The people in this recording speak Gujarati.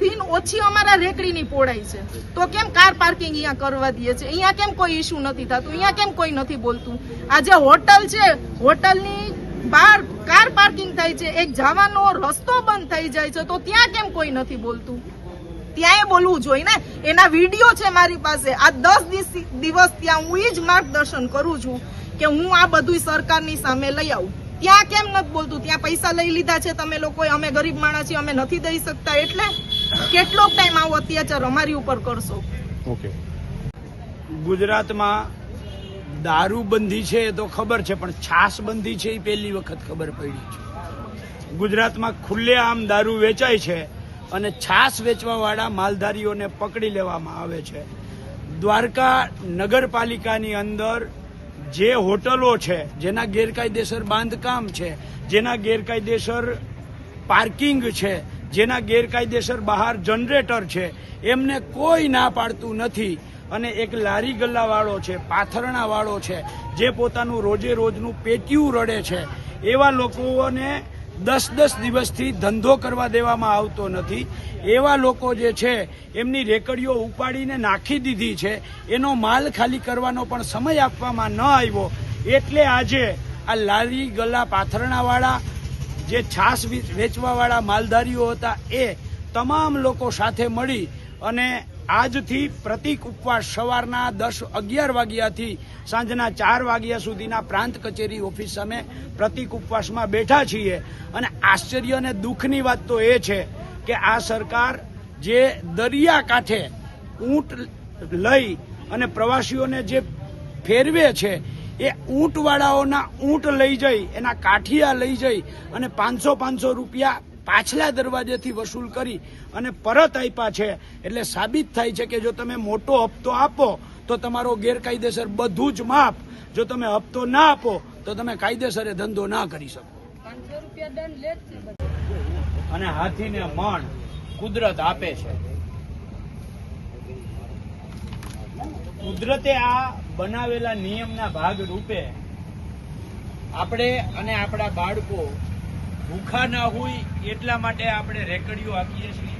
થી ઓછી અમારા રેકડીની પોળાઈ છે. તો કેમ કાર પાર્કિંગ અહીંયા કરવા દઈએ છે અહીંયા કેમ કોઈ ઇસ્યુ નથી થતું? અહીંયા કેમ કોઈ નથી બોલતું? આજે હોટલ છે, હોટલની બહાર કાર પાર્કિંગ થાય છે, એક જવાનો રસ્તો બંધ થઈ જાય છે, તો ત્યાં કેમ કોઈ નથી બોલતું? ત્યાંય બોલવું જોઈએ ને? એના વીડિયો છે મારી પાસે. આ દસ દિવસ ત્યાં હું એ જ માર્ગદર્શન કરું છું કે હું આ બધું સરકારની સામે લઈ આવું. ત્યાં કેમ નથી બોલતું? ત્યાં પૈસા લઈ લીધા છે તમે લોકો અમે ગરીબ માણસ છીએ, અમે નથી દઈ શકતા. એટલે કેટલો ટાઈમ આવો અત્યાચાર અમારી ઉપર કરશો. ઓકે. ગુજરાતમાં દારૂબંધી છે એ તો ખબર છે, પણ છાસબંધી છે એ પહેલી વખત ખબર પડી છે. ગુજરાતમાં ખુલ્લેઆમ દારૂ વેચાય છે અને છાસ વેચવાવાળા માલધારીઓને પકડી લેવામાં આવે છે. દ્વારકા નગરપાલિકાની અંદર જે હોટલો છે, જેના ગેરકાયદેસર બાંધકામ છે, જેના ગેરકાયદેસર પાર્કિંગ છે, જેના ગેરકાયદેસર બહાર જનરેટર છે, એમને કોઈ ના પાડતું નથી. અને એક લારી ગલ્લાવાળો છે, પાથરણાવાળો છે, જે પોતાનું રોજે રોજનું પેટીયું રડે છે. એવા લોકોને દસ દસ દિવસથી ધંધો કરવા દેવામાં આવતો નથી. એવા લોકો જે છે, એમની રેકડીઓ ઉપાડીને નાખી દીધી છે. એનો માલ ખાલી કરવાનો પણ સમય આપવામાં ન આવ્યો. એટલે આજે આ લારી ગલ્લા પાથરણાવાળા, જે છાસ વેચવાવાળા માલધારીઓ હતા, એ તમામ લોકો સાથે મળી અને આજથી પ્રતિક ઉપવાસ સવારના દસ અગિયાર વાગ્યાથી સાંજના ચાર વાગ્યા સુધીના પ્રાંત કચેરી ઓફિસ સામે પ્રતિક ઉપવાસમાં બેઠા છીએ. અને આશ્ચર્ય અને દુઃખની વાત તો એ છે કે આ સરકાર જે દરિયા કાંઠે ઊંટ લઈ અને પ્રવાસીઓને જે ફેરવે છે, એ ઊંટવાળાઓના ઊંટ લઈ જઈ, એના કાઠિયા લઈ જઈ અને પાંચસો પાંચસો રૂપિયા પાછલા દરવાજેથી વસૂલ કરી અને પરત આપ્યા છે. એટલે સાબિત થાય છે કે જો તમે મોટો હપ્તો આપો તો તમારો ગેરકાયદેસર બધું જ માફ. જો તમે હપ્તો ના આપો તો તમે કાયદેસરે ધંધો ના કરી શકો. અને હાથીને મણ કુદરત આપે છે. કુદરતે આ બનાવેલા નિયમના ભાગ રૂપે આપણે અને આપણા બાળકો ભૂખા ના હોય એટલા માટે આપણે રેકડીઓ આપીએ છીએ.